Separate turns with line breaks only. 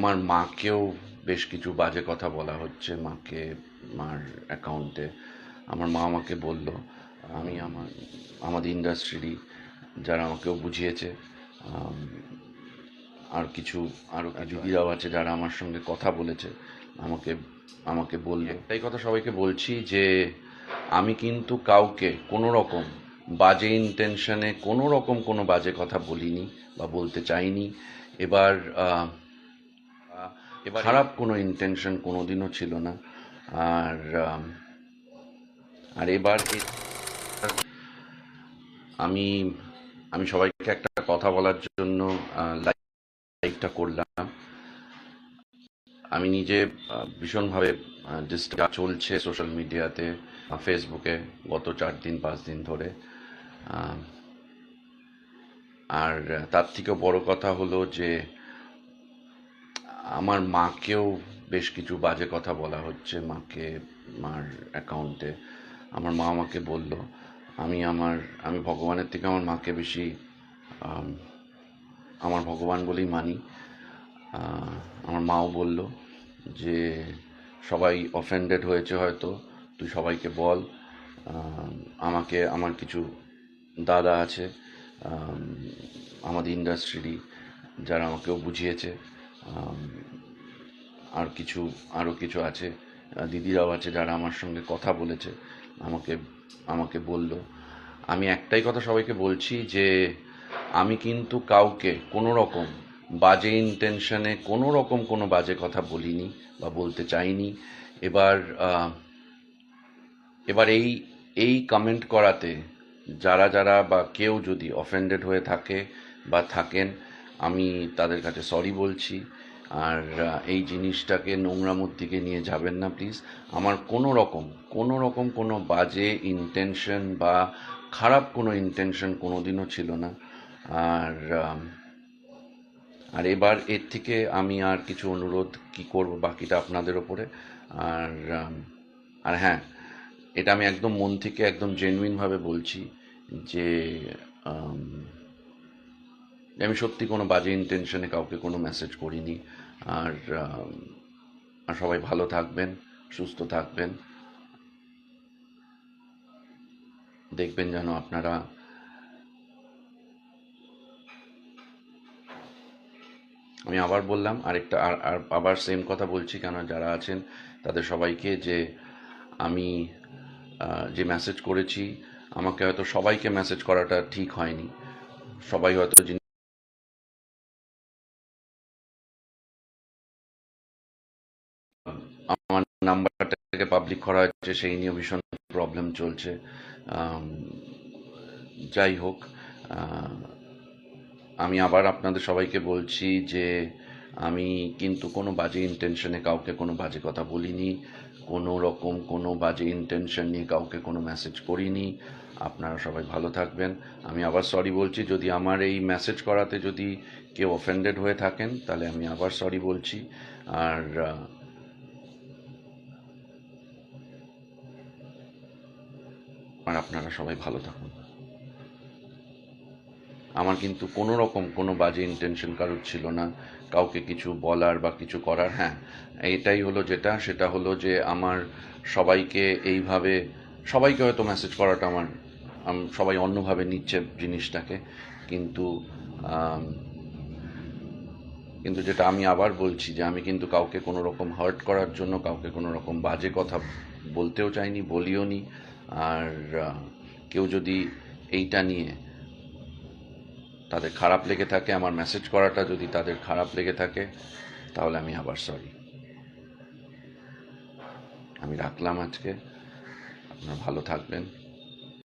আমার মাকেও বেশ কিছু বাজে কথা বলা হচ্ছে মাকে মার অ্যাকাউন্টে। আমার মা আমাকে বলল আমি আমার আমাদের ইন্ডাস্ট্রিরই যারা আমাকেও বুঝিয়েছে আর কিছু আরও কিছু দিদিরাও আছে যারা আমার সঙ্গে কথা বলেছে আমাকে আমাকে বলল। একটাই কথা সবাইকে বলছি যে আমি কিন্তু কাউকে কোনো রকম বাজে ইন্টেনশনে কোনো রকম কোনো বাজে কথা বলিনি বা বলতে চাইনি। এবার খারাপ কোনো ইন্টেনশন কোনো দিনও ছিল না। আর আর এবার আমি আমি সবাইকে একটা কথা বলার জন্য লাইভটা করলাম। আমি নিজে ভীষণভাবে ডিস্টার্ব চলছে সোশ্যাল মিডিয়াতে ফেসবুকে গত চার দিন, পাঁচ দিন ধরে। আর, তার থেকেও বড় কথা হলো যে আমার মাকেও বেশ কিছু বাজে কথা বলা হচ্ছে মাকে, মার অ্যাকাউন্টে আমার মা আমাকে বলল, আমি আমার, আমি ভগবানের থেকে আমার মাকে বেশি আমার ভগবান বলেই মানি। আমার মাও বলল যে, সবাই অফেন্ডেড হয়েছে হয়তো, তুই সবাইকে বল। আমাকে, আমার কিছু দাদা আছে আমাদের ইন্ডাস্ট্রিরই যারা আমাকেও বুঝিয়েছে। আর কিছু আরও কিছু আছে। দিদিরাও আছে যারা আমার সঙ্গে কথা বলেছে, আমাকে আমাকে বলল। আমি একটাই কথা সবাইকে বলছি যে, আমি কিন্তু কাউকে কোনো রকম বাজে ইন্টেনশনে কোনো রকম কোনো বাজে কথা বলিনি বা বলতে চাইনি। এবার এবার এই এই কমেন্ট করাতে যারা যারা বা কেউ যদি অফেন্ডেড হয়ে থাকে বা থাকেন আমি তাদের কাছে সরি বলছি। আর এই জিনিসটাকে নোংরামোর দিকে নিয়ে যাবেন না প্লিজ আমার কোনো রকম কোনো রকম কোনো বাজে ইন্টেনশন বা খারাপ কোনো ইন্টেনশন কোনো দিনও ছিল না। আর আর এবার এর থেকে আমি আর কিছু অনুরোধ কি করব বাকিটা আপনাদের ওপরে। আর আর হ্যাঁ এটা আমি একদম মন থেকে একদম জেনুইনভাবে বলছি যে যে আমি সত্যি কোনো বাজে ইন্টেনশনে কাউকে কোনো মেসেজ করিনি। আর সবাই ভালো থাকবেন, সুস্থ থাকবেন। দেখবেন যেন আপনারা আমি আবার বললাম, আরেকটা, আর আর আবার সেম কথা বলছি কেন, যারা আছেন, তাদের সবাইকে যে আমি যে মেসেজ করেছি, আমাকে হয়তো সবাইকে মেসেজ করাটা ঠিক হয়নি। সবাই হয়তো আমার নাম্বারটাকে পাবলিক করা হচ্ছে সেই নিয়ে ভীষণ প্রবলেম চলছে। যাই হোক আমি আবার আপনাদের সবাইকে বলছি যে আমি কিন্তু কোনো বাজে ইন্টেনশনে কাউকে কোনো বাজে কথা বলিনি, কোনো রকম কোনো বাজে ইন্টেনশন নিয়ে কাউকে কোনো মেসেজ করিনি। আপনারা সবাই ভালো থাকবেন। আমি আবার সরি বলছি, যদি আমার এই মেসেজ করাতে যদি কেউ অফেন্ডেড হয়ে থাকেন, তাহলে আমি আবার সরি বলছি। আর আর আপনারা সবাই ভালো থাকুন। আমার কিন্তু কোনো রকম কোনো বাজে ইন্টেনশন কারোর ছিল না। কাউকে কিছু বলার বা কিছু করার হ্যাঁ এটাই হলো যেটা, সেটা হলো যে আমার সবাইকে এইভাবে, সবাইকে হয়তো মেসেজ করাটা আমার সবাই অন্যভাবে নিচ্ছে জিনিসটাকে, কিন্তু কিন্তু যেটা আমি আবার বলছি যে আমি কিন্তু কাউকে কোনো রকম হার্ট করার জন্য, কাউকে কোনো রকম বাজে কথা বলতেও চাইনি বলিও নি আর কেউ যদি এইটা নিয়ে তাদের খারাপ লেগে থাকে, আমার মেসেজ করাটা যদি তাদের খারাপ লেগে থাকে, তাহলে আমি আবার সরি আমি রাখলাম আজকে। আপনারা ভালো থাকবেন।